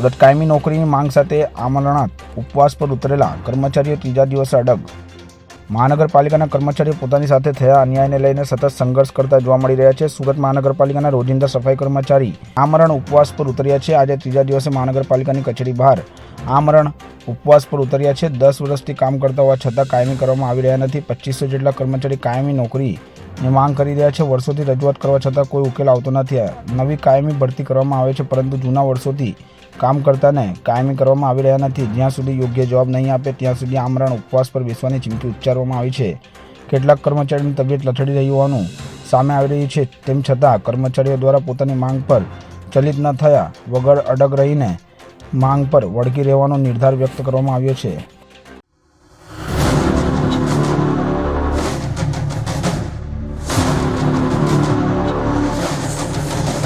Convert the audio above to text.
સુરત કાયમી નોકરીની માંગ સાથે આમરણાત ઉપવાસ પર ઉતરેલા કર્મચારીઓ ત્રીજા દિવસે અડગ. મહાનગરપાલિકાના કર્મચારીઓ પોતાની સાથે થયા અન્યાયને લઈને સતત સંઘર્ષ કરતા જોવા મળી રહ્યા છે. સુરત મહાનગરપાલિકાના રોજિંદા સફાઈ કર્મચારી આમરણ ઉપવાસ પર ઉતર્યા છે. આજે ત્રીજા દિવસે મહાનગરપાલિકાની કચેરી બહાર આમરણ ઉપવાસ પર ઉતર્યા છે. દસ વર્ષથી કામ કરતા હોવા છતાં કાયમી કરવામાં આવી રહ્યા નથી. પચીસો જેટલા કર્મચારી કાયમી નોકરીની માંગ કરી રહ્યા છે. વર્ષોથી રજૂઆત કરવા છતાં કોઈ ઉકેલ આવતો નથી. નવી કાયમી ભરતી કરવામાં આવે છે, પરંતુ જૂના વર્ષોથી કામ કરતાને કાયમી કરવામાં આવી રહ્યા નથી. જ્યાં સુધી યોગ્ય જવાબ નહીં આપે, ત્યાં સુધી આમરણ ઉપવાસ પર બેસવાની ચીમકી ઉચ્ચારવામાં આવી છે. કેટલાક કર્મચારીની તબિયત લથડી રહી હોવાનું સામે આવી રહ્યું છે. તેમ છતાં કર્મચારીઓ દ્વારા પોતાની માંગ પર ચલિત ન થયા વગર અડગ રહીને માંગ પર વળગી રહેવાનો નિર્ધાર વ્યક્ત કરવામાં આવ્યો છે.